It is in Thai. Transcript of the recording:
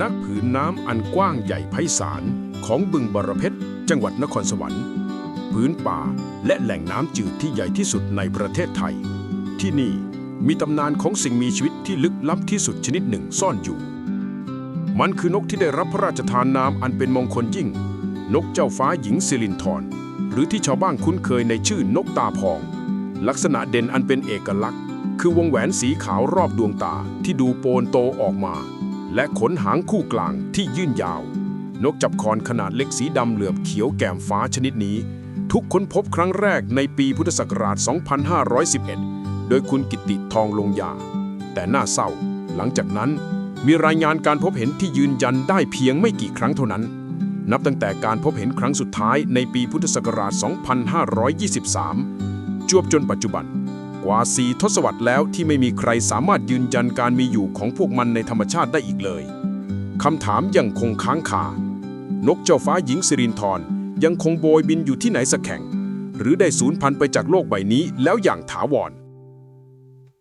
ณผืนน้ำอันกว้างใหญ่ไพศาลของบึงบรเพชร จังหวัดนครสวรรค์พื้นป่าและแหล่งน้ำจืดที่ใหญ่ที่สุดในประเทศไทย ที่นี่มีตำนานของสิ่งมีชีวิตที่ลึกลับที่สุดชนิดหนึ่งซ่อนอยู่ มันคือนกที่ได้รับพระราชทานนามอันเป็นมงคลยิ่ง นกเจ้าฟ้าหญิงสิรินทรหรือที่ชาวบ้านคุ้นเคยในชื่อนกตาพอง ลักษณะเด่นอันเป็นเอกลักษณ์ คือวงแหวนสีขาวรอบดวงตาที่ดูโปนโตออกมา และขนหางคู่กลางที่ยื่นยาว นกจับคอนขนาดเล็กสีดำเหลือบเขียวแก้มฟ้าชนิดนี้ ทุกค้นพบครั้งแรกในปีพุทธศักราช 2511 โดยคุณกิติทองลงยา แต่น่าเศร้า หลังจากนั้นมีรายงานการพบเห็นที่ยืนยันได้เพียงไม่กี่ครั้งเท่านั้น นับตั้งแต่การพบเห็นครั้งสุดท้ายในปีพุทธศักราช 2523 จวบจนปัจจุบัน กว่าสี่ทศวรรษแล้วที่ไม่มีใครสามารถยืนยันการมีอยู่ของพวกมันในธรรมชาติได้อีกเลยคำถามยังคงค้างคานกเจ้าฟ้าหญิงสิรินทรยังคงโบยบินอยู่ที่ไหนสักแห่ง หรือได้สูญพันธุ์ไปจากโลกใบนี้แล้วอย่างถาวร